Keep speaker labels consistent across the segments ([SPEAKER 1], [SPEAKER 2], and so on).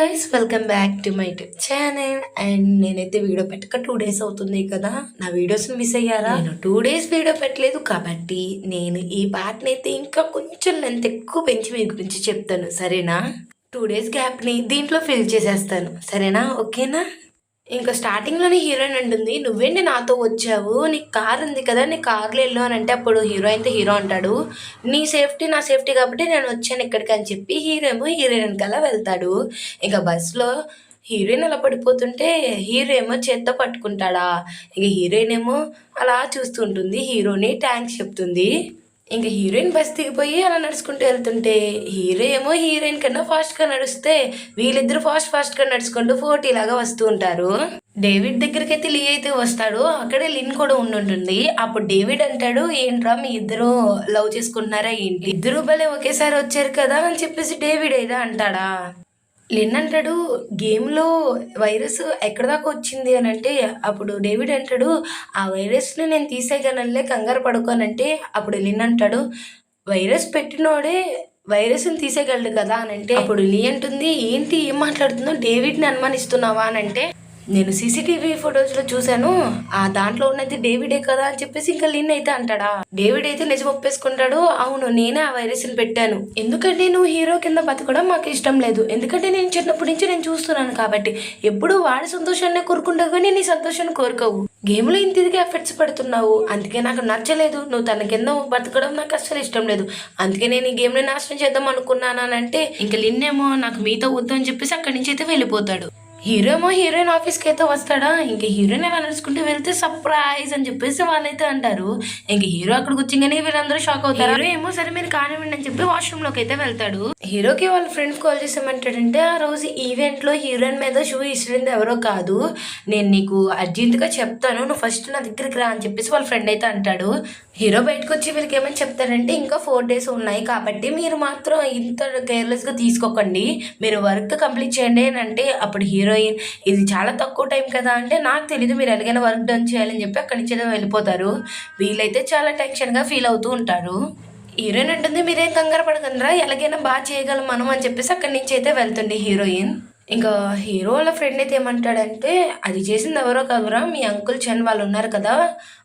[SPEAKER 1] Guys welcome back to my YouTube channel and నేనైతే video పెట్టక two days అవుతుంది కదా. నా వీడియోస్ మిస్ అయ్యారా? నేను టూ డేస్ వీడియో పెట్టలేదు కాబట్టి నేను ఈ పాటని అయితే ఇంకా కొంచెం లెంత్ ఎక్కువ పెంచి మీ గురించి చెప్తాను. సరేనా? టూ డేస్ గ్యాప్ని దీంట్లో ఫిల్ చేసేస్తాను. సరేనా? ఓకేనా ఇంకా స్టార్టింగ్లోనే హీరోయిన్ అంటుంది నువ్వేంటి నాతో వచ్చావు? నీకు కార్ ఉంది కదా నీ కార్లో వెళ్ళు అని అంటే అప్పుడు హీరో అయితే హీరో అంటాడు నీ సేఫ్టీ నా సేఫ్టీ కాబట్టి నేను వచ్చాను ఇక్కడికి అని చెప్పి హీరో ఏమో హీరోయిన్ వెనకాల వెళ్తాడు. ఇంకా బస్సులో హీరోయిన్ అలా పడిపోతుంటే హీరో ఏమో చేత్తో పట్టుకుంటాడా. ఇక హీరోయిన్ ఏమో అలా చూస్తుంటుంది హీరోని థ్యాంక్స్ చెప్తుంది. ఇంకా హీరోయిన్ బస్ దిగిపోయి అలా నడుచుకుంటూ వెళ్తుంటే హీరో ఏమో హీరోయిన్ కన్నా ఫాస్ట్గా నడుస్తే వీళ్ళిద్దరు ఫాస్ట్ ఫాస్ట్గా నడుచుకుంటూ ఫోర్టీ లాగా వస్తూ ఉంటారు. డేవిడ్ దగ్గరికి అయితే లీ అయితే వస్తాడు. అక్కడే లిన్ కూడా ఉండుంటుంది అప్పుడు డేవిడ్ అంటాడు ఏంట్రా మీ ఇద్దరు లవ్ చేసుకుంటున్నారా ఏంటి? ఇద్దరు భలే ఒకేసారి వచ్చారు కదా అని చెప్పేసి డేవిడ్ ఏదో అంటాడా. లిన్ అంటాడు గేమ్లో వైరస్ ఎక్కడ దాకా వచ్చింది? అని అంటే అప్పుడు డేవిడ్ అంటాడు ఆ వైరస్ని నేను తీసేయగలనులే కంగారు పడుకోనంటే అప్పుడు లిన్ అంటాడు వైరస్ పెట్టినోడే వైరస్ని తీసేయగలడు కదా అని అంటే అప్పుడు లీ అంటుంది ఏంటి ఏం మాట్లాడుతుందో డేవిడ్ని అనుమానిస్తున్నావా అని అంటే నేను సీసీటీవీ ఫొటోస్లో చూశాను. ఆ దాంట్లో ఉన్నది డేవిడే కదా అని చెప్పేసి ఇంకా లిన్ అయితే అంటాడా? డేవిడ్ అయితే నిజం ఒప్పేసుకుంటాడు. అవును నేనే ఆ వైరస్ని పెట్టాను. ఎందుకంటే నువ్వు హీరో కింద బతకడం మాకు ఇష్టం లేదు. ఎందుకంటే నేను చిన్నప్పటి నుంచి నేను చూస్తున్నాను కాబట్టి. ఎప్పుడు వాడి సంతోషాన్ని కోరుకుంటావు కానీ నీ సంతోషాన్ని కోరుకోవు. గేమ్లో ఇంత ఇదిగా ఎఫెక్ట్స్ పడుతున్నావు. అందుకే నాకు నచ్చలేదు. నువ్వు తన కింద బతకడం నాకు అస్సలు ఇష్టం లేదు. అందుకే నేను ఈ గేమ్ని నాశనం చేద్దాం అనుకున్నాను అని అంటే ఇంకా లిన్నేమో నాకు మీతో వద్దు అని చెప్పేసి అక్కడి నుంచి అయితే వెళ్ళిపోతాడు. హీరో ఏమో హీరోయిన్ ఆఫీస్కి అయితే వస్తాడా? ఇంక హీరోయిన్ ఎలా నడుచుకుంటూ వెళ్తే సర్ప్రైజ్ అని చెప్పేసి వాళ్ళైతే అంటారు. ఇంక హీరో అక్కడికి వచ్చింగానే వీళ్ళందరూ షాక్ అవుతారు. హీరో ఏమో సరే మీరు కానివ్వండి అని చెప్పి వాష్రూమ్లోకి అయితే వెళ్తాడు. హీరోకి వాళ్ళ ఫ్రెండ్ కాల్ చేసామంటాడంటే ఆ రోజు ఈవెంట్లో హీరోయిన్ మీద షూ ఇచ్చింది ఎవరో కాదు. నేను నీకు అర్జెంట్గా చెప్తాను. నువ్వు ఫస్ట్ నా దగ్గరికి రా అని చెప్పేసి వాళ్ళ ఫ్రెండ్ అయితే అంటాడు. హీరో బయటకు వచ్చి వీళ్ళకి ఏమని చెప్తారంటే ఇంకా ఫోర్ డేస్ ఉన్నాయి కాబట్టి మీరు మాత్రం ఇంత కేర్లెస్గా తీసుకోకండి. మీరు వర్క్ కంప్లీట్ చేయండి అని అంటే అప్పుడు హీరోయిన్ ఇది చాలా తక్కువ టైం కదా అంటే నాకు తెలియదు మీరు ఎలాగైనా వర్క్ డన్ చేయాలని చెప్పి అక్కడి నుంచి వెళ్ళిపోతారు. వీళ్ళైతే చాలా టెన్షన్గా ఫీల్ అవుతూ ఉంటారు. హీరోయిన్ అంటుంది మీరేం కంగారు పడకండిరా ఎలాగైనా బాగా చేయగలం మనం అని చెప్పేసి అక్కడి నుంచి అయితే వెళ్తుంది హీరోయిన్ ఇంకా హీరో వాళ్ళ ఫ్రెండ్ అయితే ఏమంటాడంటే అది చేసింది ఎవరో కదరా? మీ అంకుల్ చెన్ వాళ్ళు ఉన్నారు కదా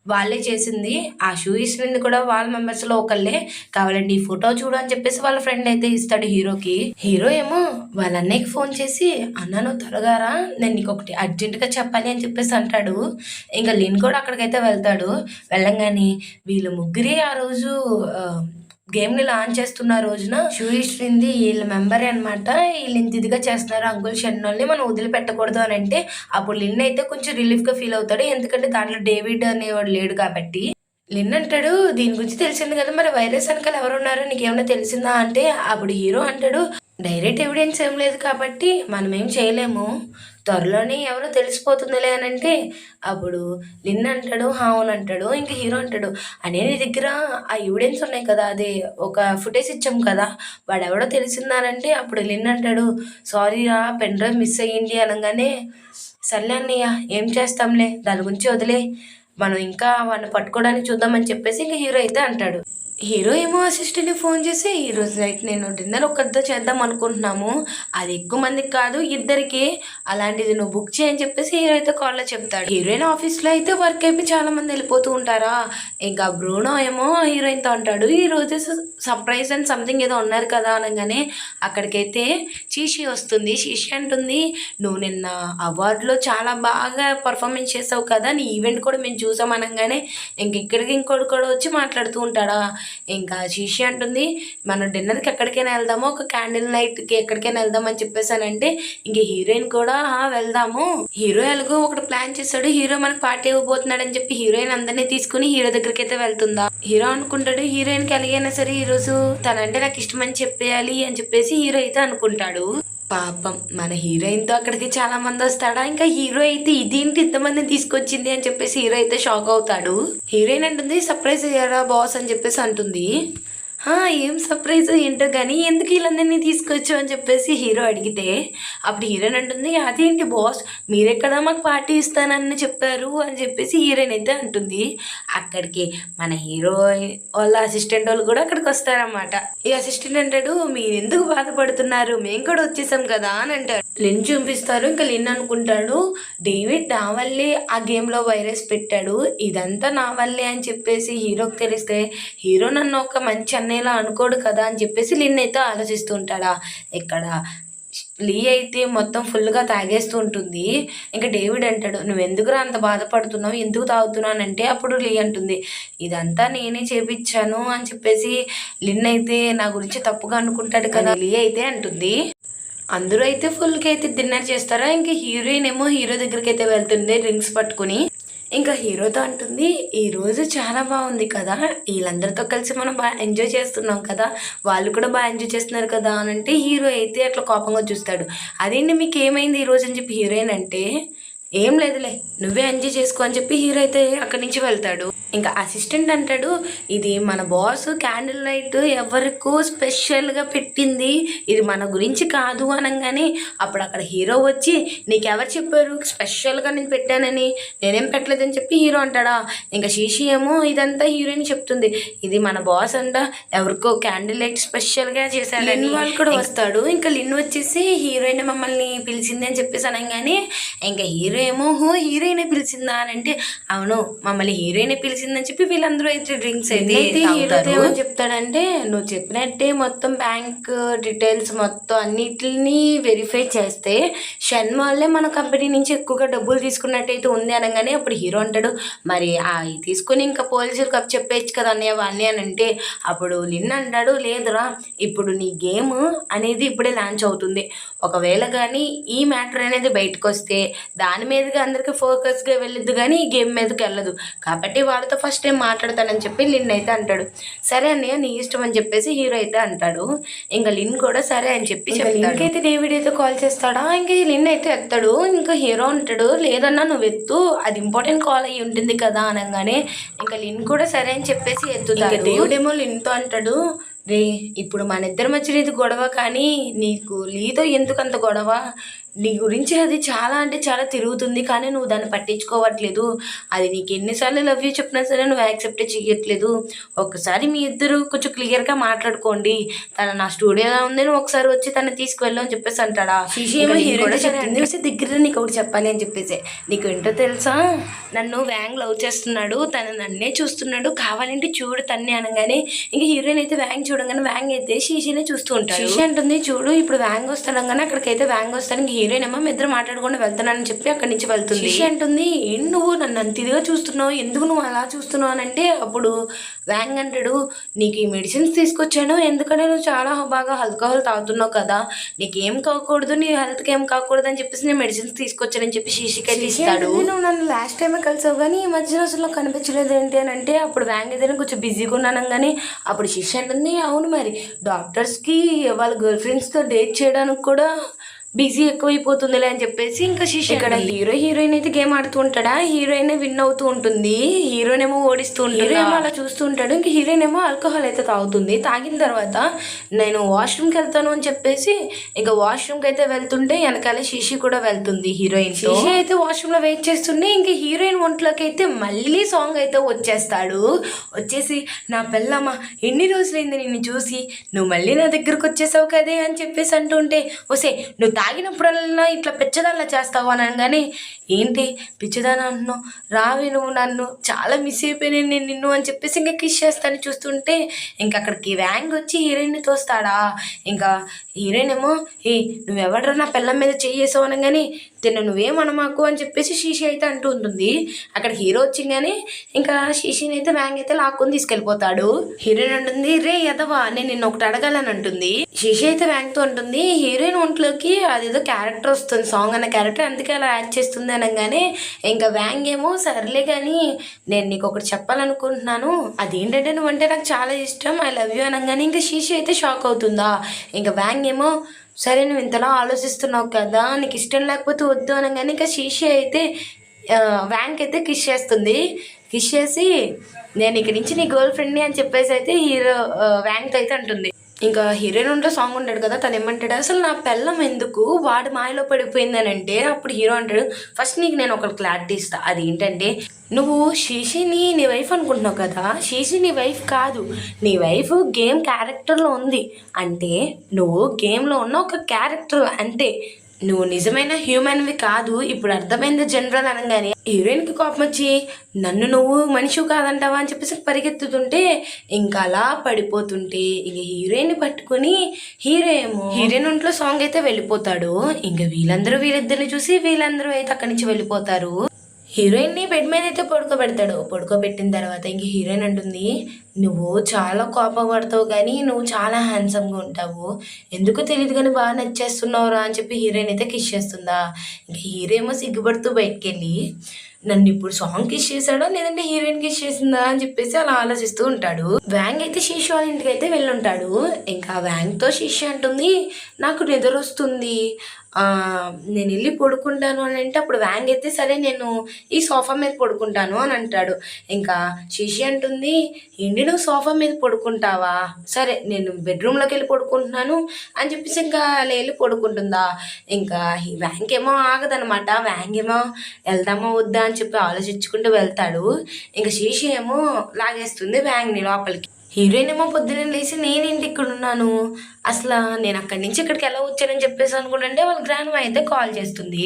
[SPEAKER 1] వాళ్ళే చేసింది. ఆ షూ ఇచ్చినది కూడా వాళ్ళ మెంబర్స్లో ఒకళ్ళే. కావాలండి ఈ ఫోటో చూడు అని చెప్పేసి వాళ్ళ ఫ్రెండ్ అయితే ఇస్తాడు హీరోకి. హీరో ఏమో వాళ్ళ అన్నయ్యకి ఫోన్ చేసి అన్నను నువ్వు త్వరగారా నేను నీకు ఒకటి అర్జెంటుగా చెప్పాలి అని చెప్పేసి అంటాడు. ఇంకా లిన్ కూడా అక్కడికైతే వెళ్తాడు. వెళ్ళంగానే వీళ్ళు ముగ్గురే ఆ రోజు గేమ్ని లాంచ్ చేస్తున్న రోజున షూయిస్ట్రింది వీళ్ళ మెంబరే అనమాట వీళ్ళు ఇంత ఇదిగా చేస్తున్నారు అంకుల్ షెన్నోల్ని మనం వదిలిపెట్టకూడదు అని అంటే అప్పుడు లిన్ అయితే కొంచెం రిలీఫ్గా ఫీల్ అవుతాడు. ఎందుకంటే దాంట్లో డేవిడ్ అనేవాడు లేడు కాబట్టి. లిన్ అంటాడు దీని గురించి తెలిసింది కదా మరి వైరస్ వెనకాల ఎవరు ఉన్నారో నీకేమైనా తెలిసిందా? అంటే అప్పుడు హీరో అంటాడు డైరెక్ట్ ఎవిడెన్స్ ఏం లేదు కాబట్టి మనం ఏం చేయలేము. త్వరలోనే ఎవరో తెలిసిపోతుందిలే అని అంటే అప్పుడు లిన్ అంటాడు "హా, అంటాడు ఇంకా హీరో అంటాడు. అనే నీ దగ్గర ఆ ఎవిడెన్స్ ఉన్నాయి కదా అదే ఒక ఫుటేజ్ ఇచ్చాం కదా వాడు ఎవడో తెలిసిందానంటే అప్పుడు లిన్ అంటాడు సారీ రా పెన్ డ్రైవ్ మిస్ అయ్యింది అనగానే సర్లే అన్నయ్య ఏం చేస్తాంలే దాని గురించి వదిలే మనం ఇంకా వాడిని పట్టుకోవడానికి చూద్దామని చెప్పేసి ఇంకా హీరో అయితే అంటాడు. హీరో ఏమో అసిస్టెంట్ని ఫోన్ చేసి ఈరోజు నైట్ నేను డిన్నర్ ఒక్కరితో చేద్దాం అనుకుంటున్నాము. అది ఎక్కువ మందికి కాదు ఇద్దరికి. అలాంటిది నువ్వు బుక్ చేయని చెప్పేసి హీరో అయితే కాల్లో చెప్తాడు. హీరోయిన్ ఆఫీస్లో అయితే వర్క్ అయిపోయి చాలా మంది వెళ్ళిపోతూ ఉంటారా? ఇంకా బ్రూనో ఏమో హీరోయిన్తో అంటాడు ఈ రోజు సర్ప్రైజ్ అండ్ సంథింగ్ ఏదో ఉన్నారు కదా అనగానే అక్కడికైతే చీషి వస్తుంది. చీషి అంటుంది నువ్వు నిన్న అవార్డులో చాలా బాగా పర్ఫార్మెన్స్ చేసావు కదా నీ ఈవెంట్ కూడా మేము చూసాం అనగానే ఇంక ఇక్కడికి ఇంకోటి కూడా వచ్చి మాట్లాడుతూ ఉంటాడా? ఇంకా శీషి అంటుంది మనం డిన్నర్కి ఎక్కడికైనా వెళ్దాము ఒక క్యాండిల్ నైట్కి ఎక్కడికైనా వెళ్దాం అని చెప్పేసానంటే ఇంక హీరోయిన్ కూడా వెళ్దాము. హీరో ఎలాగో ఒకటి ప్లాన్ చేస్తాడు హీరో మనకు పార్టీ ఇవ్వబోతున్నాడు అని చెప్పి హీరోయిన్ అందరినీ తీసుకుని హీరో దగ్గరికి అయితే వెళ్తుందా? హీరో అనుకుంటాడు హీరోయిన్కి ఎలాగైనా సరే ఈరోజు తనంటే నాకు ఇష్టమని చెప్పేయాలి అని చెప్పేసి హీరో అయితే అనుకుంటాడు. పాపం మన హీరోయిన్తో అక్కడికి చాలా మంది వస్తాడా? ఇంకా హీరో అయితే ఇదేంటి ఇంతమందిని తీసుకొచ్చింది అని చెప్పేసి హీరో అయితే షాక్ అవుతాడు. హీరోయిన్ అంటుంది సర్ప్రైజ్ అయ్యారా బాస్? అని చెప్పేసి అంటుంది. ఏం సర్ప్రైజ్ ఏంటో కానీ ఎందుకు వీళ్ళందరినీ తీసుకొచ్చావు? అని చెప్పేసి హీరో అడిగితే అప్పుడు హీరోయిన్ అంటుంది అదేంటి బాస్ మీరెక్కడ మాకు పార్టీ ఇస్తానని చెప్పారు? అని చెప్పేసి హీరోయిన్ అయితే అంటుంది అక్కడికి మన హీరో వాళ్ళ అసిస్టెంట్ వాళ్ళు కూడా అక్కడికి వస్తారన్నమాట. ఈ అసిస్టెంట్ అంటాడు మీరు ఎందుకు బాధపడుతున్నారు? మేము కూడా వచ్చేసాం కదా అని అంటాడు. లిన్ చూపిస్తారు ఇంకా లిన్ అనుకుంటాడు డేవిడ్ నా వల్లే ఆ గేమ్లో వైరస్ పెట్టాడు ఇదంతా నా వల్లే అని చెప్పేసి హీరోకి తెలిస్తే హీరో నన్ను ఒక మంచి అన్నయ్యలా అనుకోడు కదా అని చెప్పేసి లిన్ అయితే ఆలోచిస్తూ ఉంటాడా. ఇక్కడ లీ అయితే మొత్తం ఫుల్గా తాగేస్తూ ఉంటుంది. ఇంకా డేవిడ్ అంటాడు నువ్వు ఎందుకురా అంత బాధపడుతున్నావు? ఎందుకు తాగుతున్నానంటే అప్పుడు లీ అంటుంది ఇదంతా నేనే చేపించాను అని చెప్పేసి లిన్ అయితే నా గురించి తప్పుగా అనుకుంటాడు కదా లీ అయితే అంటుంది. అందరూ అయితే ఫుల్కి అయితే డిన్నర్ చేస్తారా? ఇంకా హీరోయిన్ ఏమో హీరో దగ్గరికి అయితే వెళ్తుంది డ్రింక్స్ పట్టుకుని. ఇంకా హీరోతో అంటుంది ఈరోజు చాలా బాగుంది కదా వీళ్ళందరితో కలిసి మనం బాగా ఎంజాయ్ చేస్తున్నాం కదా వాళ్ళు కూడా బాగా ఎంజాయ్ చేస్తున్నారు కదా అని అంటే హీరో అయితే అట్లా కోపంగా చూస్తాడు. అదేంటి మీకు ఏమైంది ఈ రోజు? అని చెప్పి హీరోయిన్ అంటే ఏం లేదులే నువ్వే ఎంజాయ్ చేసుకో అని చెప్పి హీరో అయితే అక్కడి నుంచి వెళ్తాడు. ఇంకా అసిస్టెంట్ అంటాడు ఇది మన బాస్ క్యాండిల్ లైట్ ఎవరికో స్పెషల్గా పెట్టింది. ఇది మన గురించి కాదు అనగానే అప్పుడు అక్కడ హీరో వచ్చి నీకెవరు చెప్పారు? స్పెషల్గా నేను పెట్టానని. నేనేం పెట్టలేదని చెప్పి హీరో అంటాడా? ఇంకా శీషి ఏమో ఇదంతా హీరోయిన్ చెప్తుంది. ఇది మన బాస్ అంట ఎవరికో క్యాండిల్ లైట్ స్పెషల్గా చేశాడు లిన్ వాళ్ళు కూడా వస్తాడు. ఇంకా లిన్ వచ్చేసి హీరోయిన్ మమ్మల్ని పిలిచింది అని చెప్పేసి అనగానే ఇంకా హీరో ఏమో హో హీరోయిన్ పిలిచిందా? అని అంటే అవును మమ్మల్ని హీరోయిన్ పిలిచింది అని చెప్పి వీళ్ళందరూ అయితే డ్రింక్స్ అయితే ఏమని చెప్తాడంటే నువ్వు చెప్పినట్టే మొత్తం బ్యాంక్ డీటెయిల్స్ మొత్తం అన్నిటిని వెరిఫై చేస్తే షన్ వాళ్ళే మన కంపెనీ నుంచి ఎక్కువగా డబ్బులు తీసుకున్నట్టయితే ఉంది అనగానే అప్పుడు హీరో అంటాడు మరి ఆ ఇది తీసుకుని ఇంకా పోలీసులకు అప్ చెప్పేయచ్చు కదా అన్నయ్య వాళ్ళని అని అంటే అప్పుడు లిన్ అంటాడు లేదురా ఇప్పుడు నీ గేమ్ అనేది ఇప్పుడే లాంచ్ అవుతుంది. ఒకవేళ కానీ ఈ మ్యాటర్ అనేది బయటకు వస్తే దాని మీదగా అందరికీ ఫోకస్గా వెళ్ళొద్దు కానీ ఈ గేమ్ మీదకి వెళ్ళదు. కాబట్టి వాళ్ళతో ఫస్ట్ టైం మాట్లాడతానని చెప్పి లిన్ అయితే అంటాడు. సరే అన్నయ్య నీ ఇష్టం అని చెప్పేసి హీరో అయితే అంటాడు. ఇంకా లిన్ కూడా సరే అని చెప్పి లిన్కి అయితే డేవిడ్ అయితే కాల్ చేస్తాడా? ఇంకా లిన్ అయితే ఎత్తాడు. ఇంకా హీరో అంటాడు లేదన్నా నువ్వు ఎత్తు. అది ఇంపార్టెంట్ కాల్ అయ్యి ఉంటుంది కదా అనగానే ఇంకా లిన్ కూడా సరే అని చెప్పేసి ఎత్తుతాడు. డేవిడ్ ఏమో లిన్తో అంటాడు రే ఇప్పుడు మన ఇద్దరి మధ్యలో ఇది గొడవ కానీ నీకు లీతో ఎందుకు అంత గొడవ? నీ గురించి అది చాలా అంటే చాలా తిరుగుతుంది కానీ నువ్వు దాన్ని పట్టించుకోవట్లేదు. అది నీకు ఎన్నిసార్లు లవ్ యూ చెప్పినా సరే నువ్వు యాక్సెప్ట్ చేయట్లేదు. ఒకసారి మీ ఇద్దరు కొంచెం క్లియర్గా మాట్లాడుకోండి. తన నా స్టూడియోలో ఉంది నువ్వు ఒకసారి వచ్చి తను తీసుకువెళ్ళు అని చెప్పేసి అంటాడా? చెప్తుంది దగ్గర నీకు ఒకటి చెప్పాలి అని చెప్పేసి. నీకు ఏంటో తెలుసా? నన్ను వ్యాంగ్ లవ్ చేస్తున్నాడు తను నన్నే చూస్తున్నాడు. కావాలంటే చూడు తన్నే అనగానే. ఇంకా హీరోయిన్ అయితే వ్యాంగ్ చూడగానే వ్యాంగ్ అయితే శీషినే చూస్తూ ఉంటాడు. శీషి అంటుంది చూడు ఇప్పుడు వ్యాంగ్ వస్తాడగానే అక్కడికైతే వ్యాంగ్ వస్తాను ఏమో మీ ఇద్దరు మాట్లాడుకుంటూ వెళ్తానని చెప్పి అక్కడి నుంచి వెళ్తుంది. శీషి అంటుంది ఏం నువ్వు? నన్ను అంత ఇదిగా చూస్తున్నావు. ఎందుకు నువ్వు అలా చూస్తున్నావు? అని అంటే అప్పుడు వ్యాంగ్ అంటాడు నీకు ఈ మెడిసిన్స్ తీసుకొచ్చాను. ఎందుకంటే నువ్వు చాలా బాగా ఆల్కహాల్ తాగుతున్నావు కదా. నీకు ఏం కాకూడదు నీ హెల్త్కి ఏం కాకూడదు అని చెప్పేసి నేను మెడిసిన్స్ తీసుకొచ్చానని చెప్పి శీషికి అయితే ఇస్తాడు. నువ్వు నన్ను లాస్ట్ టైమే కలిసావు కానీ ఈ మధ్యన అసలు కనిపించలేదు ఏంటి? అని అంటే అప్పుడు వ్యాంగ్ ఏదైనా కొంచెం బిజీగా ఉన్నాను కానీ అప్పుడు శిష్య అంటుంది అవును మరి డాక్టర్స్కి వాళ్ళ గర్ల్ ఫ్రెండ్స్తో డేట్ చేయడానికి కూడా బిజీ ఎక్కువైపోతుందిలే అని చెప్పేసి ఇంకా శిష్య ఇక్కడ హీరో హీరోయిన్ అయితే గేమ్ ఆడుతూ ఉంటాడా? హీరోయిన్ విన్ అవుతూ ఉంటుంది. హీరోయిన్ ఏమో ఓడిస్తూ హీరో ఏమో అలా చూస్తూ ఉంటాడు. ఇంకా హీరోయిన్ ఏమో ఆల్కహాల్ అయితే తాగుతుంది. తాగిన తర్వాత నేను వాష్రూమ్కి వెళ్తాను అని చెప్పేసి ఇంకా వాష్రూమ్కి అయితే వెళ్తుంటే వెనకాల శిషి కూడా వెళ్తుంది హీరోయిన్ శిషి అయితే వాష్రూమ్లో వెయిట్ చేస్తుంటే ఇంకా హీరోయిన్ ఒంట్లోకి అయితే మళ్ళీ సాంగ్ అయితే వచ్చేస్తాడు. వచ్చేసి నా పెళ్ళమ్మ ఎన్ని రోజులైంది నిన్ను చూసి? నువ్వు మళ్ళీ నా దగ్గరకు వచ్చేసావు కదే? అని చెప్పేసి అంటుంటే ఓసే నువ్వు తాగినప్పుడల్లా ఇట్లా పిచ్చదానిలా చేస్తావు అని అనగానే ఏంటి పిచ్చదాన అంటున్నావు? రావి నువ్వు నన్ను. చాలా మిస్ అయిపోయినాను నేను నిన్ను అని చెప్పేసి ఇంకా కిష్ చేస్తాను చూస్తుంటే ఇంకా అక్కడికి వ్యాంగ్ వచ్చి హీరోయిన్ని తోస్తాడా? ఇంకా హీరోయిన్ ఏమో ఏ నువ్వెవడరా నా పిల్లం మీద చేయేసావు అనగానే తిన్న నువ్వేమనమాకు అని చెప్పేసి శీషి అయితే అంటూ ఉంటుంది. అక్కడ హీరో వచ్చింగానే ఇంకా శీషిని అయితే వ్యాంగ్ అయితే లాక్కొని తీసుకెళ్ళిపోతాడు. హీరోయిన్ అంటుంది రే ఎదవా నేను నిన్ను ఒకటి అడగాలని అంటుంది. శీషి అయితే వ్యాంగ్తో ఉంటుంది హీరోయిన్ ఒంట్లోకి అదేదో క్యారెక్టర్ వస్తుంది సాంగ్ అన్న క్యారెక్టర్ అందుకే అలా యాడ్ చేస్తుంది అనగానే ఇంకా వ్యాంగ్ ఏమో సర్లే కానీ నేను నీకు ఒకటి చెప్పాలనుకుంటున్నాను. అదేంటంటే నువ్వంటే నాకు చాలా ఇష్టం ఐ లవ్ యూ అనగానే ఇంకా శీషి అయితే షాక్ అవుతుందా. ఇంకా వ్యాంగ్ ఏమో సరే నువ్వు ఇంతలా ఆలోచిస్తున్నావు కదా నీకు ఇష్టం లేకపోతే వద్దు అనగానే ఇంకా శీషి అయితే వ్యాంక్ అయితే కిష్ చేస్తుంది. కిష్ చేసి నేను ఇక్కడి నుంచి నీ గర్ల్ ఫ్రెండ్ని అని చెప్పేసి అయితే హీరో వ్యాంక్ అయితే అంటుంది. ఇంకా హీరోయిన్ ఉంటే సాంగ్ ఉంటాడు కదా తను ఏమంటాడు అసలు నా పెళ్ళం ఎందుకు? వాడి మాయలో పడిపోయిందని అంటే అప్పుడు హీరో అంటాడు ఫస్ట్ నీకు నేను ఒక క్లారిటీ ఇస్తా. అది ఏంటంటే నువ్వు శీషిని నీ వైఫ్ అనుకుంటున్నావు కదా శీషి నీ వైఫ్ కాదు నీ వైఫ్ గేమ్ క్యారెక్టర్లో ఉంది. అంటే నువ్వు గేమ్లో ఉన్న ఒక క్యారెక్టర్ అంతే నువ్వు నిజమైన హ్యూమన్వి కాదు ఇప్పుడు అర్థమైంది జనరల్ అనగానే హీరోయిన్కి కోపం వచ్చి నన్ను నువ్వు మనిషి కాదంటావా? అని చెప్పేసి పరిగెత్తుతుంటే ఇంకా అలా పడిపోతుంటే ఇంక హీరోయిన్ పట్టుకుని హీరో ఏమో హీరోయిన్ ఒంట్లో సాంగ్ అయితే వెళ్ళిపోతాడు. ఇంకా వీళ్ళందరూ వీళ్ళిద్దరిని చూసి వీళ్ళందరూ అయితే అక్కడి నుంచి వెళ్ళిపోతారు. హీరోయిన్ని బెడ్ మీద అయితే పడుకోబెడతాడు. పడుకోబెట్టిన తర్వాత ఇంక హీరోయిన్ అంటుంది నువ్వు చాలా కోపం పడతావు కానీ నువ్వు చాలా హ్యాండ్సమ్గా ఉంటావు. ఎందుకు తెలియదు కానీ బాగా నచ్చేస్తున్నావురా అని చెప్పి హీరోయిన్ అయితే కిష్ చేస్తుందా? ఇంకా హీరో ఏమో సిగ్గుపడుతూ బయటకెళ్ళి వెళ్ళి నన్ను ఇప్పుడు సాంగ్ కిస్ చేశాడో లేదంటే హీరోయిన్ కిస్ చేసిందా అని చెప్పేసి అలా ఆలోచిస్తూ ఉంటాడు. వ్యాంగ్ అయితే శిష్యు వాళ్ళ ఇంటికి అయితే వెళ్ళుంటాడు. ఇంకా వ్యాంగ్తో శిష్య అంటుంది నాకు నిద్ర వస్తుంది. నేను వెళ్ళి పడుకుంటాను అని అంటే అప్పుడు వ్యాంగ్ అయితే సరే నేను ఈ సోఫా మీద పడుకుంటాను అని అంటాడు. ఇంకా శిషి అంటుంది ఏంటి నువ్వు సోఫా మీద పడుకుంటావా? సరే నేను బెడ్రూమ్లోకి వెళ్ళి పడుకుంటున్నాను అని చెప్పేసి ఇంకా అలా వెళ్ళి పడుకుంటుందా. ఇంకా ఈ వ్యాంగ్ ఏమో ఆగదనమాట వ్యాంగ్ ఏమో వెళ్దామా వద్దా అని చెప్పి ఆలోచించుకుంటూ వెళ్తాడు. ఇంకా శేషి ఏమో లాగేస్తుంది బ్యాంగ్ని లోపలికి. హీరోయిన్ ఏమో పొద్దున్న లేచి నేనేంటి ఇక్కడ ఉన్నాను అసలు నేను అక్కడి నుంచి ఇక్కడికి ఎలా వచ్చానని చెప్పేసి అనుకుంటుంటే వాళ్ళ గ్రాండ్ అయితే కాల్ చేస్తుంది.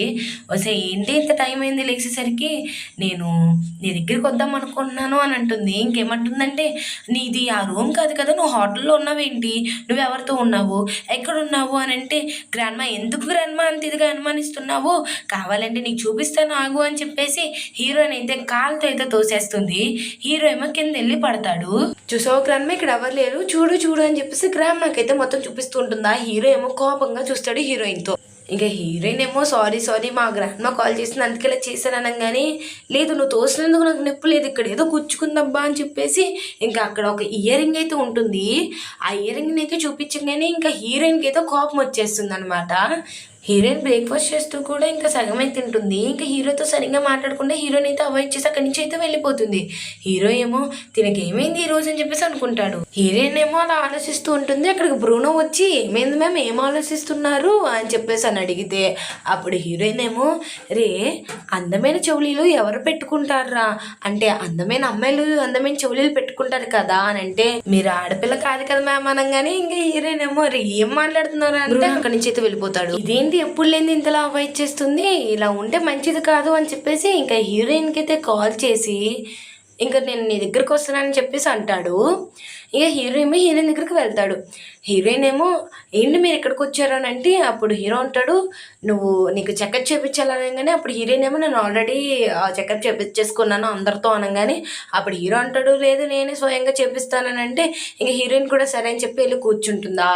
[SPEAKER 1] వస్తే ఏంటి ఇంత టైం అయింది లేచేసరికి? నేను నీ దగ్గరికి వద్దాం అనుకుంటున్నాను అని అంటుంది. ఇంకేమంటుందంటే నీది ఆ రూమ్ కాదు కదా నువ్వు హోటల్లో ఉన్నావేంటి? నువ్వు ఎవరితో ఉన్నావు? ఎక్కడ ఉన్నావు అని అంటే గ్రాండ్మా ఎందుకు గ్రాండ్మా అంత ఇదిగా అనుమానిస్తున్నావు? కావాలంటే నీకు చూపిస్తాను ఆగు అని చెప్పేసి హీరోయిన్ అయితే కాలుతో అయితే తోసేస్తుంది. హీరో ఏమో కింద వెళ్ళి పడతాడు. చూసావు గ్రాండ్మా ఇక్కడ ఎవరు లేరు? చూడు చూడు అని చెప్పేసి గ్రాండ్మాకైతే మొత్తం చూపిస్తూ ఉంటుందా హీరో ఏమో కోపంగా చూస్తాడు హీరోయిన్తో. ఇంకా హీరోయిన్ ఏమో సారీ సారీ మా గ్రాండ్మా కాల్ చేసింది అందుకే ఇలా చేశాను అనగానే లేదు నువ్వు తోసినందుకు నాకు నొప్పి లేదు ఇక్కడ ఏదో గుచ్చుకుందబ్బా అని చెప్పేసి ఇంకా అక్కడ ఒక ఇయర్ రింగ్ అయితే ఉంటుంది. ఆ ఇయర్ రింగ్ని అయితే చూపించగానే ఇంకా హీరోయిన్కి అయితే కోపం వచ్చేస్తుంది అనమాట హీరోయిన్ బ్రేక్ఫాస్ట్ చేస్తూ కూడా ఇంకా సగమే తింటుంది. ఇంకా హీరోతో సరిగ్గా మాట్లాడకుండా హీరోయిన్ అయితే అవాయిడ్ చేసి అక్కడి నుంచి అయితే వెళ్ళిపోతుంది. హీరో ఏమో తినకి ఏమైంది ఈ రోజు? అని చెప్పేసి అనుకుంటాడు. హీరోయిన్ ఏమో అలా ఆలోచిస్తూ ఉంటుంది. అక్కడికి బ్రూనో వచ్చి ఏమైంది మ్యామ్? ఏం ఆలోచిస్తున్నారు? అని చెప్పేసి అని అడిగితే అప్పుడు హీరోయిన్ ఏమో రే అందమైన చెవులీలు ఎవరు పెట్టుకుంటారా అంటే అందమైన అమ్మాయిలు అందమైన చెవులీలు పెట్టుకుంటారు కదా? అని అంటే మీరు ఆడపిల్ల కాదు కదా మ్యామ్ అనగానే ఇంకా హీరోయిన్ ఏమో రే ఏం మాట్లాడుతున్నారు? అంటే అక్కడి నుంచి అయితే వెళ్ళిపోతాడు. ఏంది ఎప్పుడు లేని ఇంతలా అవాయిడ్ చేస్తుంది? ఇలా ఉంటే మంచిది కాదు అని చెప్పేసి ఇంకా హీరోయిన్కి అయితే కాల్ చేసి ఇంకా నేను నీ దగ్గరికి వస్తున్నానని చెప్పేసి అంటాడు. ఇక హీరోయిన్ హీరోయిన్ దగ్గరికి వెళ్తాడు. హీరోయిన్ ఏమో ఏంటి మీరు ఇక్కడికి వచ్చారు? అని అంటే అప్పుడు హీరో అంటాడు నువ్వు నీకు చెకప్ చేయించాలనగానే అప్పుడు హీరోయిన్ ఏమో నేను ఆల్రెడీ చెకప్ చేపించేసుకున్నాను అందరితో అనగానే అప్పుడు హీరో అంటాడు లేదు నేనే స్వయంగా చేపిస్తానని అంటే ఇంక హీరోయిన్ కూడా సరే అని చెప్పి వెళ్ళి కూర్చుంటుందా?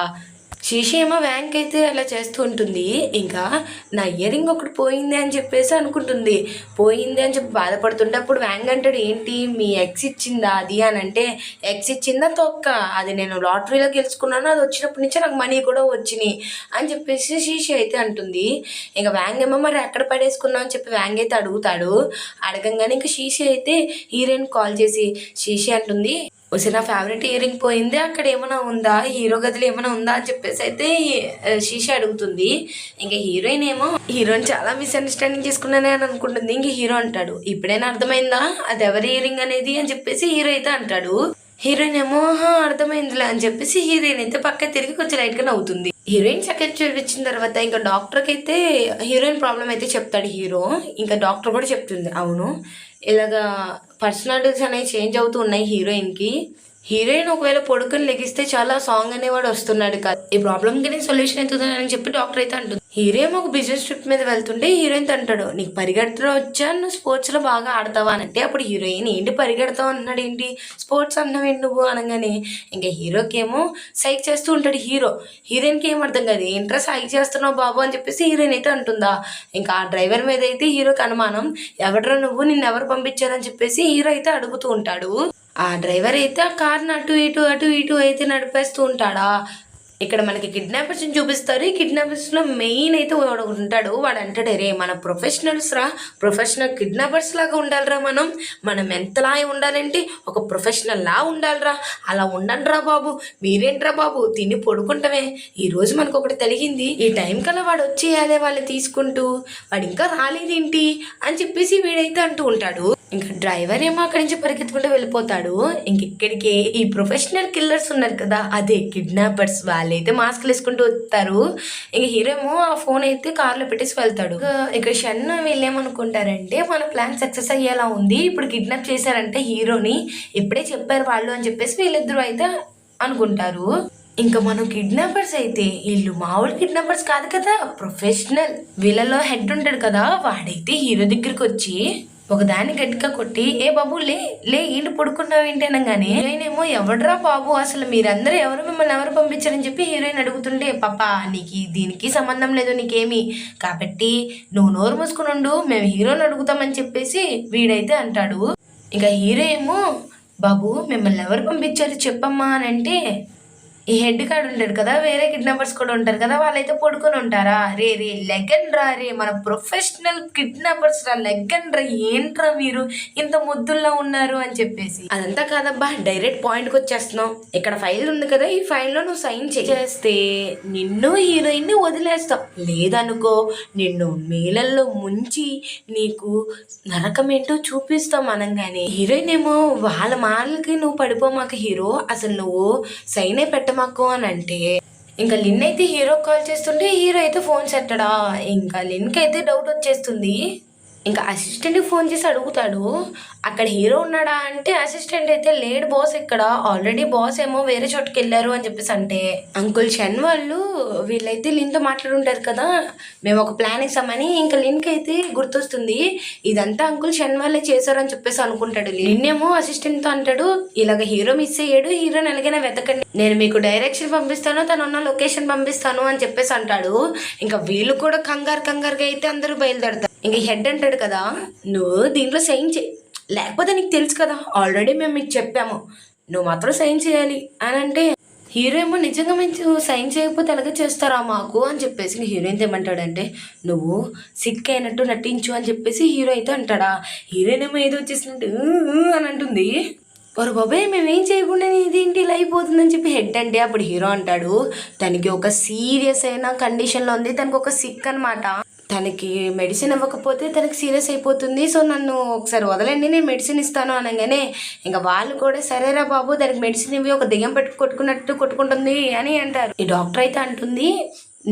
[SPEAKER 1] శీషి ఏమో వ్యాంక్ అయితే అలా చేస్తూ ఉంటుంది. ఇంకా నా ఇయర్ రింగ్ ఒకటి పోయింది అని చెప్పేసి అనుకుంటుంది. పోయింది అని చెప్పి బాధపడుతుంటే అప్పుడు వ్యాంగ్ అంటాడు ఏంటి? మీ ఎక్స్ ఇచ్చిందా? అది అని. అంటే ఎక్స్ ఇచ్చిందా తొక్క? అది నేను లాటరీలో గెలుచుకున్నాను. అది వచ్చినప్పటి నుంచి నాకు మనీ కూడా వచ్చినాయి. అని చెప్పేసి శీషి అయితే అంటుంది. ఇంకా వ్యాంగ్ ఏమో మరి ఎక్కడ పడేసుకున్నావు? అని చెప్పి వ్యాంగ్ అయితే అడుగుతాడు. అడగంగానే ఇంకా శీషి అయితే హీరోయిన్ కాల్ చేసి శీషి అంటుంది. వచ్చి నా ఫేవరెట్ ఇయర్ రింగ్ పోయింది. అక్కడ ఏమైనా ఉందా? హీరో గదిలో ఏమైనా ఉందా? అని చెప్పేసి అయితే శీష అడుగుతుంది. ఇంకా హీరోయిన్ ఏమో హీరోయిన్ చాలా మిస్అండర్స్టాండింగ్ చేసుకున్నానే అని అనుకుంటుంది. ఇంక హీరో అంటాడు ఇప్పుడైనా అర్థమైందా? అది ఎవరి ఇయర్ రింగ్ అనేది? అని చెప్పేసి హీరో అయితే అంటాడు హీరోయిన్ ఏమో అర్థమైందిలే అని చెప్పేసి హీరోయిన్ అయితే పక్క తిరిగి కొంచెం లైట్గా నవ్వుతుంది. హీరోయిన్ చెకప్ వచ్చిన తర్వాత ఇంకా డాక్టర్కి అయితే హీరోయిన్ ప్రాబ్లం అయితే చెప్తాడు హీరో. ఇంకా డాక్టర్ కూడా చెప్తుంది అవును ఇలాగా పర్సనాలిటీస్ అనేవి చేంజ్ అవుతూ ఉన్నాయి హీరోయిన్కి. హీరోయిన్ ఒకవేళ పడుకొని లెగిస్తే చాలా సాంగ్ అనేవాడు వస్తున్నాడు కాదు. ఈ ప్రాబ్లమ్కి నేను సొల్యూషన్ అవుతుంది అని చెప్పి డాక్టర్ అయితే అంటుంది. హీరోయిన్ ఒక బిజినెస్ ట్రిప్ మీద వెళ్తుంటే హీరోయిన్ అంటాడు నీకు పరిగెడతా వచ్చా? నువ్వు స్పోర్ట్స్లో బాగా ఆడతావా? అని అంటే అప్పుడు హీరోయిన్ ఏంటి పరిగెడతావు? అన్నాడు. ఏంటి? స్పోర్ట్స్ అన్నవేంటి నువ్వు? అనగానే ఇంకా హీరోకి ఏమో సైక్ చేస్తూ ఉంటాడు హీరో. హీరోయిన్కి ఏం అర్థం కాదు. ఏంట్రా సైక్ చేస్తున్నావు బాబు? అని చెప్పేసి హీరోయిన్ అయితే అంటుందా. ఇంకా ఆ డ్రైవర్ మీద అయితే హీరోకి అనుమానం ఎవడరా నువ్వు? నిన్ను ఎవరు పంపించారని చెప్పేసి హీరో అయితే అడుగుతూ ఉంటాడు. ఆ డ్రైవర్ అయితే ఆ కార్ని అటు ఇటు అటు ఇటు అయితే నడిపేస్తూ ఉంటాడా? ఇక్కడ మనకి కిడ్నాపర్స్ని చూపిస్తారు. ఈ కిడ్నాపర్స్లో మెయిన్ అయితే వాడు ఉంటాడు. వాడు అంటాడు రే మన ప్రొఫెషనల్స్ రా. ప్రొఫెషనల్ కిడ్నాపర్స్ లాగా ఉండాలిరా మనం. మనం ఎంతలా ఉండాలంటే ఒక ప్రొఫెషనల్ లా ఉండాలిరా. అలా ఉండండిరా బాబు. మీరేంట్రా బాబు? తిని పడుకుంటామే. ఈరోజు మనకు ఒకటి తెలిగింది. ఈ టైం కల్లా వాడు వచ్చేయాలి వాళ్ళు తీసుకుంటూ. వాడు ఇంకా రాలేదేంటి? అని చెప్పేసి వీడైతే అంటూ ఉంటాడు. ఇంకా డ్రైవర్ ఏమో అక్కడి నుంచి పరిగెత్తుకుంటూ వెళ్ళిపోతాడు. ఇంకెక్కడికి ఈ ప్రొఫెషనల్ కిల్లర్స్ ఉన్నారు కదా అదే కిడ్నాపర్స్ వాళ్ళైతే మాస్క్లు వేసుకుంటూ వస్తారు. ఇంక హీరో ఏమో ఆ ఫోన్ అయితే కార్లో పెట్టేసి వెళ్తాడు. ఇక్కడ షన్ వీళ్ళు ఏమనుకుంటారంటే మన ప్లాన్ సక్సెస్ అయ్యేలా ఉంది ఇప్పుడు కిడ్నాప్ చేశారంటే హీరోని ఇప్పుడే చెప్పారు వాళ్ళు అని చెప్పేసి వీళ్ళిద్దరూ అయితే అనుకుంటారు. ఇంకా మనం కిడ్నాపర్స్ అయితే వీళ్ళు మామూలు కిడ్నాపర్స్ కాదు కదా ప్రొఫెషనల్ వీళ్ళలో హెడ్ ఉంటాడు కదా వాడైతే హీరో దగ్గరికి వచ్చి ఒకదాన్ని గట్టిగా కొట్టి ఏ బాబు లే లే ఈళ్ళు పడుకున్నావు ఏంటి కానీ హీరోయిన్ ఎవడరా బాబు అసలు మీరందరూ ఎవరు మిమ్మల్ని ఎవరు పంపించారని చెప్పి హీరోయిన్ అడుగుతుంటే పాప నీకు దీనికి సంబంధం లేదు నీకేమి. కాబట్టి నువ్వు నోరు మూసుకుని ఉండు మేము హీరోని అడుగుతామని చెప్పేసి వీడైతే అంటాడు. ఇంకా హీరో ఏమో బాబు మిమ్మల్ని ఎవరు పంపించారు చెప్పమ్మా అని అంటే ఈ హెడ్ కార్డ్ ఉంటాడు కదా వేరే కిడ్నాపర్స్ కూడా ఉంటారు కదా వాళ్ళైతే పడుకొని ఉంటారా? రే రే లెగన్ రా రే మన ప్రొఫెషనల్ కిడ్నాపర్స్ రా లెగన్ రా ఏంట్రా మీరు ఇంత ముద్దుల్లో ఉన్నారు అని చెప్పేసి. అదంతా కాదబ్బా డైరెక్ట్ పాయింట్కి వచ్చేస్తున్నాం. ఇక్కడ ఫైల్ ఉంది కదా ఈ ఫైల్లో నువ్వు సైన్ చేస్తే నిన్ను హీరోయిన్ని వదిలేస్తావు లేదనుకో నిన్ను నీళ్ళల్లో ముంచి నీకు నరకం ఏంటో చూపిస్తాం అనగానే. హీరోయిన్ ఏమో వాళ్ళ మాటలకి నువ్వు పడిపోమాక హీరో అసలు నువ్వు సైనే పెట్టమాకు అని అంటే ఇంకా లిన్ అయితే హీరో కాల్ చేస్తుంటే హీరో అయితే ఫోన్ సెట్టడా ఇంకా లిన్కి అయితే డౌట్ వచ్చేస్తుంది. ఇంకా అసిస్టెంట్కి ఫోన్ చేసి అడుగుతాడు అక్కడ హీరో ఉన్నాడా అంటే అసిస్టెంట్ అయితే లేడు బాస్ ఇక్కడ. ఆల్రెడీ బాస్ ఏమో వేరే చోటుకి వెళ్ళారు అని చెప్పేసి అంటే అంకుల్ షన్ వాళ్ళు వీళ్ళైతే లిన్తో మాట్లాడుంటారు కదా. మేము ఒక ప్లాన్ ఇస్తామని ఇంకా లిన్కి అయితే గుర్తొస్తుంది. ఇదంతా అంకుల్ షన్ వాళ్ళే చేశారు అని చెప్పేసి అనుకుంటాడు లిన్. ఏమో అసిస్టెంట్తో అంటాడు ఇలాగ హీరో మిస్ అయ్యాడు హీరోని ఎలాగైనా వెతకండి. నేను మీకు డైరెక్షన్ పంపిస్తాను తను ఉన్న లొకేషన్ పంపిస్తాను అని చెప్పేసి అంటాడు. ఇంకా వీళ్ళు కూడా కంగారు కంగారుగా అయితే అందరూ బయలుదేరతారు. ఇంక హెడ్ అంటాడు కదా నువ్వు దీంట్లో సైన్ చేయి లేకపోతే నీకు తెలుసు కదా ఆల్రెడీ మేము మీకు చెప్పాము. నువ్వు మాత్రం సైన్ చేయాలి అని అంటే హీరో ఏమో నిజంగా మేము సైన్ చేయకపోతే అలాగే చేస్తారా మాకు? అని చెప్పేసి హీరోయిన్ ఏమంటాడంటే నువ్వు సిక్ అయినట్టు నటించు అని చెప్పేసి హీరో అయితే అంటాడా. హీరోయిన్ ఏమో ఏదో వచ్చేసినట్టు అని అంటుంది. ఒక బాబాయ్ మేమేం చేయకుండా ఇదేంటి ఇలా అయిపోతుందని చెప్పి హెడ్ అంటే అప్పుడు హీరో అంటాడు తనకి ఒక సీరియస్ అయిన కండిషన్లో ఉంది తనకి ఒక సిక్ అనమాట తనకి మెడిసిన్ ఇవ్వకపోతే తనకి సీరియస్ అయిపోతుంది. సో నన్ను ఒకసారి వదలండి నేను మెడిసిన్ ఇస్తాను అనగానే ఇంకా వాళ్ళు కూడా సరేరా బాబు దానికి మెడిసిన్ ఇవి ఒక దెయ్యం పెట్టు కొట్టుకున్నట్టు కొట్టుకుంటుంది అని అంటారు. ఈ డాక్టర్ అయితే అంటుంది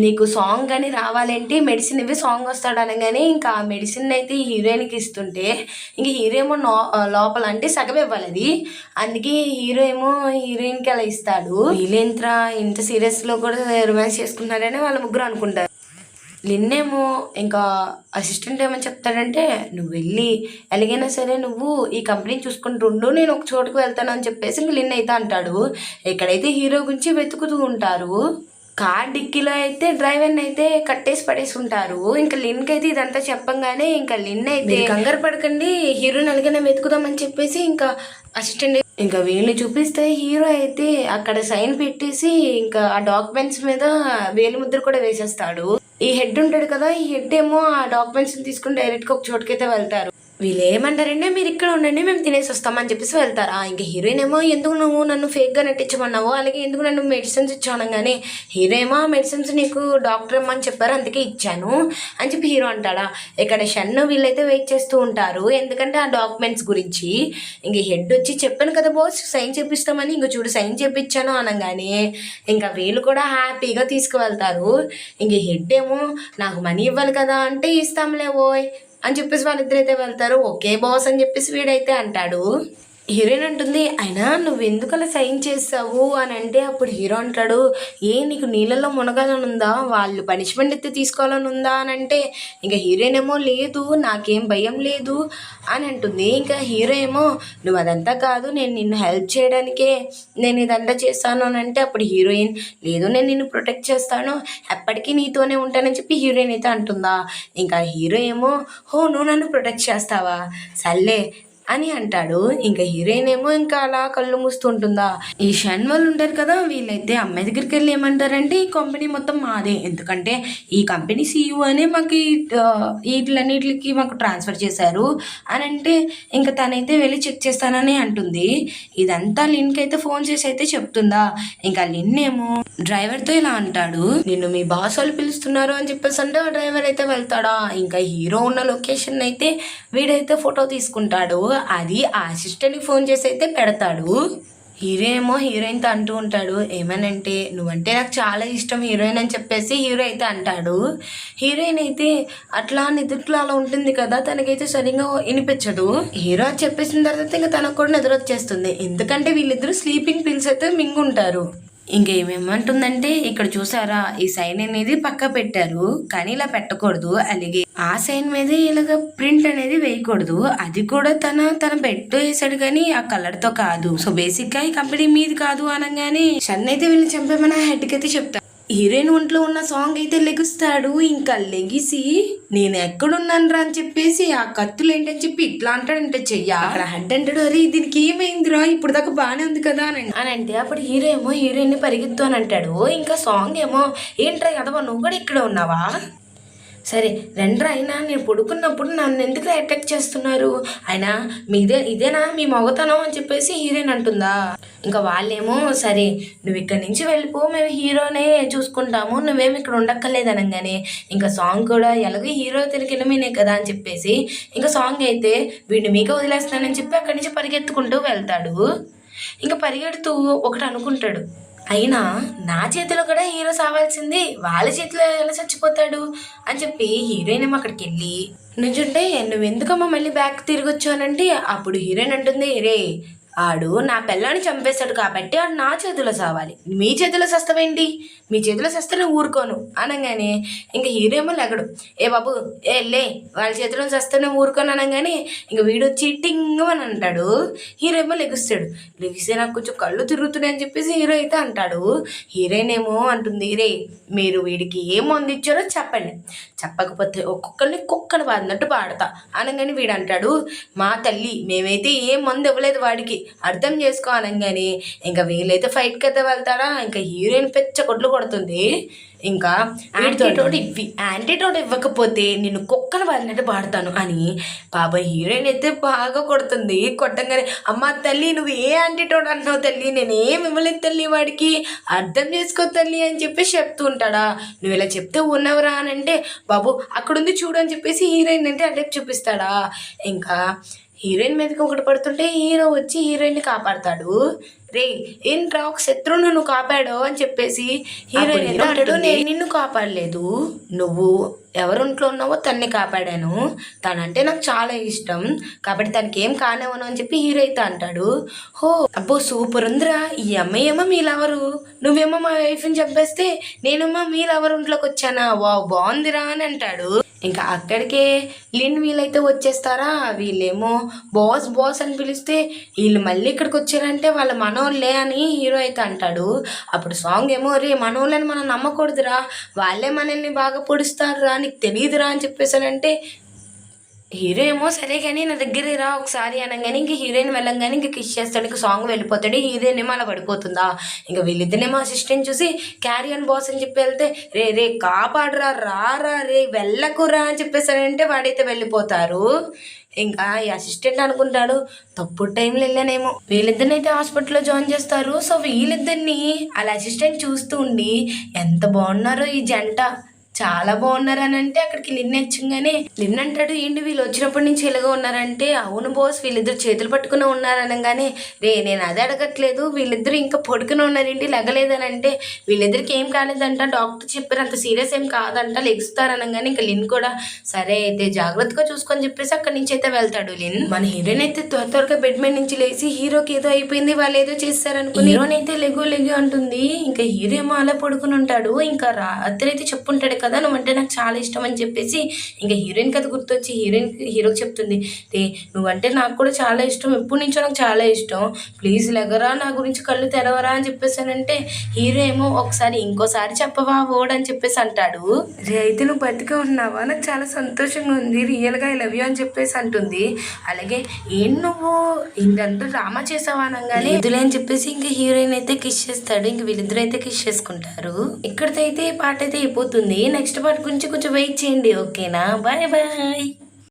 [SPEAKER 1] నీకు సాంగ్ కానీ రావాలంటే? మెడిసిన్ ఇవి సాంగ్ వస్తాడు అనగానే ఇంకా ఆ మెడిసిన్ అయితే హీరోయిన్కి ఇస్తుంటే ఇంక హీరో ఏమో లోపల అంటే సగం ఇవ్వాలి అది అందుకే హీరో ఏమో హీరోయిన్కి అలా ఇస్తాడు. వీళ్ళేంట్రా ఇంత సీరియస్లో కూడా రొమాన్స్ చేసుకున్నారని వాళ్ళ ముగ్గురు అనుకుంటారు. లిన్నేమో ఇంకా అసిస్టెంట్ ఏమని చెప్తాడంటే నువ్వు వెళ్ళి ఎలాగైనా సరే నువ్వు ఈ కంపెనీని చూసుకుంటుండు నేను ఒక చోటుకు వెళ్తాను అని చెప్పేసి ఇంక లిన్ అయితే అంటాడు. ఇక్కడైతే హీరో గురించి వెతుకుతూ ఉంటారు కార్ డిక్కీలో అయితే డ్రైవర్ని అయితే కట్టేసి పడేసి ఉంటారు ఇంకా లిన్కి అయితే ఇదంతా చెప్పంగానే ఇంకా లిన్ అయితే కంగారు పడకండి హీరోని ఎలాగైనా వెతుకుదామని చెప్పేసి ఇంకా అసిస్టెంట్ ఇంకా వీళ్ళని చూపిస్తే హీరో అయితే అక్కడ సైన్ పెట్టేసి ఇంకా ఆ డాక్యుమెంట్స్ మీద వేలు ముద్ర కూడా వేసేస్తాడు. ఈ హెడ్ ఉంటాడు కదా ఈ హెడ్ ఏమో ఆ డాక్యుమెంట్స్ తీసుకుని డైరెక్ట్గా ఒక చోటుకైతే వెళ్తారు. వీళ్ళు మీరు ఇక్కడ ఉండండి మేము తినేసి వస్తామని చెప్పేసి వెళ్తారా. ఇంకా హీరోయిన్ ఏమో ఎందుకు నువ్వు నన్ను ఫేక్గా నటించమన్నావు అలాగే ఎందుకు నన్ను మెడిసిన్స్ ఇచ్చానగానే హీరో ఏమో ఆ మెడిసిన్స్ నీకు డాక్టర్ ఏమని చెప్పారు అందుకే ఇచ్చాను అని చెప్పి హీరో అంటాడా. ఇక్కడ షన్ను వీళ్ళైతే వెయిట్ చేస్తూ ఉంటారు. ఎందుకంటే ఆ డాక్యుమెంట్స్ గురించి ఇంక హెడ్ వచ్చి చెప్పాను కదా బాస్ సైన్ చేపిస్తామని ఇంక చూడు సైన్ చేపించాను అనగానే ఇంకా వీళ్ళు కూడా హ్యాపీగా తీసుకువెళ్తారు. ఇంక హెడ్ ఏమో నాకు మనీ ఇవ్వాలి కదా అంటే ఇస్తాంలే ఓయ్ అని చెప్పేసి వాళ్ళిద్దరైతే వెళ్తారు. ఓకే బాస్ అని చెప్పేసి వీడైతే అంటాడు. హీరోయిన్ అంటుంది అయినా నువ్వు ఎందుకు అలా సైన్ చేసావు అని అంటే అప్పుడు హీరో అంటాడు ఏ నీకు నీళ్ళల్లో మునగాలని ఉందా వాళ్ళు పనిష్మెంట్ అయితే తీసుకోవాలని ఉందా అని అంటే ఇంకా హీరోయిన్ ఏమో లేదు నాకేం భయం లేదు. అని అంటుంది ఇంకా హీరో ఏమో నువ్వు అదంతా కాదు నేను నిన్ను హెల్ప్ చేయడానికే నేను ఇదంతా చేస్తాను అని అంటే అప్పుడు హీరోయిన్ లేదు నేను నిన్ను ప్రొటెక్ట్ చేస్తాను ఎప్పటికీ నీతోనే ఉంటానని చెప్పి హీరోయిన్ అయితే అంటుందా? ఇంకా హీరో ఏమో హో నువ్వు నన్ను ప్రొటెక్ట్ చేస్తావా? సర్లే అని అంటాడు. ఇంకా హీరోయిన్ ఏమో ఇంకా అలా కళ్ళు మూస్తుంటుందా? ఈ షన్ వాళ్ళు ఉంటారు కదా వీళ్ళైతే అమ్మాయి దగ్గరికి వెళ్ళి ఏమంటారంటే ఈ కంపెనీ మొత్తం మాదే. ఎందుకంటే ఈ కంపెనీ సీఈఓ అనే మాకు వీటిలన్నిటికి మాకు ట్రాన్స్ఫర్ చేశారు. అని అంటే ఇంకా తనైతే వెళ్ళి చెక్ చేస్తానని అంటుంది. ఇదంతా లిన్కి అయితే ఫోన్ చేసి అయితే చెప్తుందా? ఇంకా లిన్ ఏమో డ్రైవర్తో ఇలా అంటాడు. నిన్ను మీ బాస్ వాళ్ళు పిలుస్తున్నారు అని చెప్పేసి అంటే ఆ డ్రైవర్ అయితే వెళ్తాడా? ఇంకా హీరో ఉన్న లొకేషన్ అయితే వీడైతే ఫోటో తీసుకుంటాడు. అది అసిస్టెంట్కి ఫోన్ చేసి అయితే పెడతాడు. హీరో ఏమో హీరోయిన్తో అంటూ ఉంటాడు. ఏమనంటే నువ్వంటే నాకు చాలా ఇష్టం హీరోయిన్ అని చెప్పేసి హీరో అయితే అంటాడు. హీరోయిన్ అయితే అట్లా నిద్రలో అలా ఉంటుంది కదా తనకైతే సరిగా వినిపించదు. హీరో అది చెప్పేసిన తర్వాత ఇంకా తనకు కూడా నిద్ర వచ్చేస్తుంది. ఎందుకంటే వీళ్ళిద్దరూ స్లీపింగ్ పిల్స్ అయితే మింగుంటారు. ఇంకేమేమంటుందంటే ఇక్కడ చూసారా ఈ సైన్ అనేది పక్క పెట్టారు కానీ ఇలా పెట్టకూడదు. అలాగే ఆ సైన్ మీద ఇలాగ ప్రింట్ అనేది వేయకూడదు. అది కూడా తన తన బెడ్ వేసాడు కానీ ఆ కలర్తో కాదు. సో బేసిక్గా ఈ కంపెనీ మీది కాదు అనగానే షన్ అయితే వీళ్ళని చంపేమని హెడ్కి అయితే చెప్తాను హీరోయిన్ ఒంట్లో ఉన్న సాంగ్ అయితే లెగుస్తాడు. ఇంకా లెగిసి నేను ఎక్కడున్నాను రా అని చెప్పేసి ఆ కత్తులు ఏంటని చెప్పి ఇట్లా అంటాడంటే చెయ్య. అక్కడ హెడ్ అంటాడు అరే దీనికి ఏమైందిరా? ఇప్పుడు దాకా బాగానే ఉంది కదా అని అని అంటే అప్పుడు హీరో ఏమో హీరోయిన్ పరిగెత్తు అని అంటాడు. ఇంకా సాంగ్ ఏమో ఏంట్రా కదవా నువ్వు కూడా ఇక్కడ ఉన్నావా? సరే రెండ్రా అయినా నేను పడుకున్నప్పుడు నన్ను ఎందుకు అటాక్ చేస్తున్నారు? అయినా మీదే ఇదేనా మీ మొగతనం అని చెప్పేసి హీరోయిన్ అంటుందా? ఇంకా వాళ్ళేమో సరే నువ్వు ఇక్కడి నుంచి వెళ్ళిపో మేము హీరోనే చూసుకుంటాము నువ్వేమి ఇక్కడ ఉండక్కర్లేదు అనగానే ఇంకా సాంగ్ కూడా ఎలాగో హీరో తిరిగిన మీనే కదా అని చెప్పేసి ఇంకా సాంగ్ అయితే వీడిని మీకే వదిలేస్తానని చెప్పి అక్కడి నుంచి పరిగెత్తుకుంటూ వెళ్తాడు. ఇంకా పరిగెడుతూ ఒకటి అనుకుంటాడు అయినా నా చేతిలో కూడా హీరో సావాల్సింది వాళ్ళ చేతిలో ఎలా చచ్చిపోతాడు అని చెప్పి హీరోయిన్ ఏమో అక్కడికి వెళ్ళి నుంచుంటే నువ్వు ఎందుకమ్మా మళ్ళీ బ్యాక్ తిరిగి వచ్చానంటే అప్పుడు హీరోయిన్ అంటుంది రే ఆడు నా పిల్లని చంపేశాడు కాబట్టి ఆడు నా చేతిలో సావాలి. మీ చేతిలో సస్తవేంటి మీ చేతిలో సస్తని ఊరుకోను. అనగానే ఇంకా హీరో ఏమో లెగడు. ఏ బాబు ఏ లే వాళ్ళ చేతిలో సస్తనే ఊరుకోను అనగానే ఇంకా వీడు వచ్చి టింగ్ అని అంటాడు. హీరో ఏమో లెగుస్తాడు. లెగిస్తే నాకు కొంచెం కళ్ళు తిరుగుతున్నాయి అని చెప్పేసి హీరో అయితే అంటాడు. హీరోయిన్ ఏమో అంటుంది రే మీరు వీడికి ఏం మందు ఇచ్చారో చెప్పండి. చెప్పకపోతే ఒక్కొక్కరిని కుక్కను బాదినట్టు పాడతా అనగానే వీడు అంటాడు మా తల్లి మేమైతే ఏం మందు ఇవ్వలేదు వాడికి. అర్థం చేసుకో అనగానే ఇంకా వీళ్ళైతే ఫైట్కి అయితే వెళ్తారా? ఇంకా హీరోయిన్ పెచ్చ కొట్లు కొడుతుంది. ఇంకా యాంటీటోట్ ఇవ్వి యాంటీటోట్ ఇవ్వకపోతే నిన్ను కుక్కను బాదినట్టు పాడతాను అని బాబాయ్ హీరోయిన్ అయితే బాగా కొడుతుంది. కొట్టంగానే అమ్మ తల్లి నువ్వు ఏ యాంటీటోట్ అంటున్నావు తల్లి? నేను ఇవ్వలేదు తల్లి వాడికి. అర్థం చేసుకో తల్లి అని చెప్పి చెప్తూ ఉంటాడా. నువ్వు ఇలా చెప్తే ఉన్నవరా అని అంటే బాబు అక్కడుంది చూడు అని చెప్పేసి హీరోయిన్ అంటే అటే చూపిస్తాడా. ఇంకా హీరోయిన్ మీదకి ఒకటి పడుతుంటే హీరో వచ్చి హీరోయిన్ని కాపాడతాడు. రే ఏంట్రా ఒక శత్రువును నువ్వు కాపాడు అని చెప్పేసి హీరోయిన్ ఏదో అంటాడు? నేను నిన్ను కాపాడలేదు. నువ్వు ఎవరింట్లో ఉన్నావో తన్ని కాపాడాను. తనంటే నాకు చాలా ఇష్టం. కాబట్టి తనకి ఏం కానివ్వను అని చెప్పి హీరో అయితే అంటాడు. హో అబ్బో సూపర్ ఉందిరా. ఈ అమ్మాయి ఏమో మీ లవరు. నువ్వేమో మా వైఫ్ని చంపేస్తే నేనేమో మీ లవర్ ఇంట్లోకి వచ్చానా? వా బాగుందిరా అని అంటాడు. ఇంకా అక్కడికే లిన్ వీళ్ళైతే వచ్చేస్తారా? వీళ్ళేమో బాస్ బాస్ అని పిలిస్తే వీళ్ళు మళ్ళీ ఇక్కడికి వచ్చారంటే వాళ్ళ మనోళ్ళే అని హీరో అయితే అంటాడు. అప్పుడు సాంగ్ ఏమో రే మనోళ్ళని మనం నమ్మకూడదురా. వాళ్ళే మనల్ని బాగా పొడుస్తారురా. నీకు తెలియదురా అని చెప్పేసానంటే హీరో ఏమో సరే కానీ నా దగ్గర రా. ఒకసారి అనగానే ఇంక హీరోయిన్ వెళ్ళంగానే ఇంక కిష్ చేస్తాడు. ఇంక సాంగ్ వెళ్ళిపోతాడు. హీరోయిన్ ఏమో అలా పడిపోతుందా? ఇంకా వీళ్ళిద్దరేమో అసిస్టెంట్ చూసి క్యారియన్ బాస్ అని చెప్పి వెళ్తే రే రే కాపాడరా. రారా రే వెళ్ళకురా అని చెప్పేసాడంటే వాడైతే వెళ్ళిపోతారు. ఇంకా ఈ అసిస్టెంట్ అనుకుంటాడు. తప్పుడు టైంలో వెళ్ళానేమో. వీళ్ళిద్దరిని అయితే హాస్పిటల్లో జాయిన్ చేస్తారు. సో వీళ్ళిద్దరిని వాళ్ళ అసిస్టెంట్ చూస్తూ ఉండి ఎంత బాగున్నారో ఈ జంట. చాలా బాగున్నారు అని అంటే అక్కడికి లిన్ వచ్చంగానే లిన్ అంటాడు ఏంటి వీళ్ళు వచ్చినప్పటి నుంచి ఎలాగో ఉన్నారంటే అవును బాస్ వీళ్ళిద్దరు చేతులు పట్టుకుని ఉన్నారు అనగానే రే నేను అదే అడగట్లేదు వీళ్ళిద్దరు ఇంకా పడుకుని ఉన్నారేంటి లెగలేదని అంటే వీళ్ళిద్దరికి ఏం కాలేదంట డాక్టర్ చెప్పారు అంత సీరియస్ ఏం కాదంట లెగుస్తారు అనగానే ఇంకా లిన్ కూడా సరే అయితే జాగ్రత్తగా చూసుకొని చెప్పేసి అక్కడి నుంచి అయితే వెళ్తాడు లిన్. మన హీరోయిన్ అయితే త్వర త్వరగా బెడ్ మీద నుంచి లేచి హీరోకి ఏదో అయిపోయింది వాళ్ళు ఏదో చేస్తారనుకుని హీరోని అయితే లెగో లెగో అంటుంది. ఇంకా హీరో ఏమో అలా పడుకుని ఉంటాడు ఇంకా రాత్రి అయితే చెప్పుంటాడు కదా నువ్వంటే నాకు చాలా ఇష్టం అని చెప్పేసి ఇంకా హీరోయిన్ కథ గుర్తొచ్చి హీరోయిన్ హీరోకి చెప్తుంది. నువ్వంటే నాకు కూడా చాలా ఇష్టం ఎప్పటి నుంచో నాకు చాలా ఇష్టం. ప్లీజ్ లెగరా నా గురించి కళ్ళు తెరవరా అని చెప్పేసానంటే హీరో ఏమో ఒకసారి ఇంకోసారి చెప్పవా ఓడ్ అని చెప్పేసి అంటాడు. రే అయితే నువ్వు బతికే ఉన్నావా? నాకు చాలా సంతోషంగా ఉంది రియల్గా ఐ లవ్ యూ అని చెప్పేసి అంటుంది. అలాగే ఏం నువ్వు? ఇంకంటూ డ్రామా చేసావా? అనగానే ఇదిలే అని చెప్పేసి ఇంకా హీరోయిన్ అయితే కిస్ చేస్తాడు ఇంక వీళ్ళిద్దరు అయితే కిస్ చేసుకుంటారు. ఇక్కడితో అయితే ఈ పాట అయితే అయిపోతుంది. నెక్స్ట్ పార్ట్ గురించి కొంచెం వెయిట్ చేయండి ఓకేనా బాయ్ బాయ్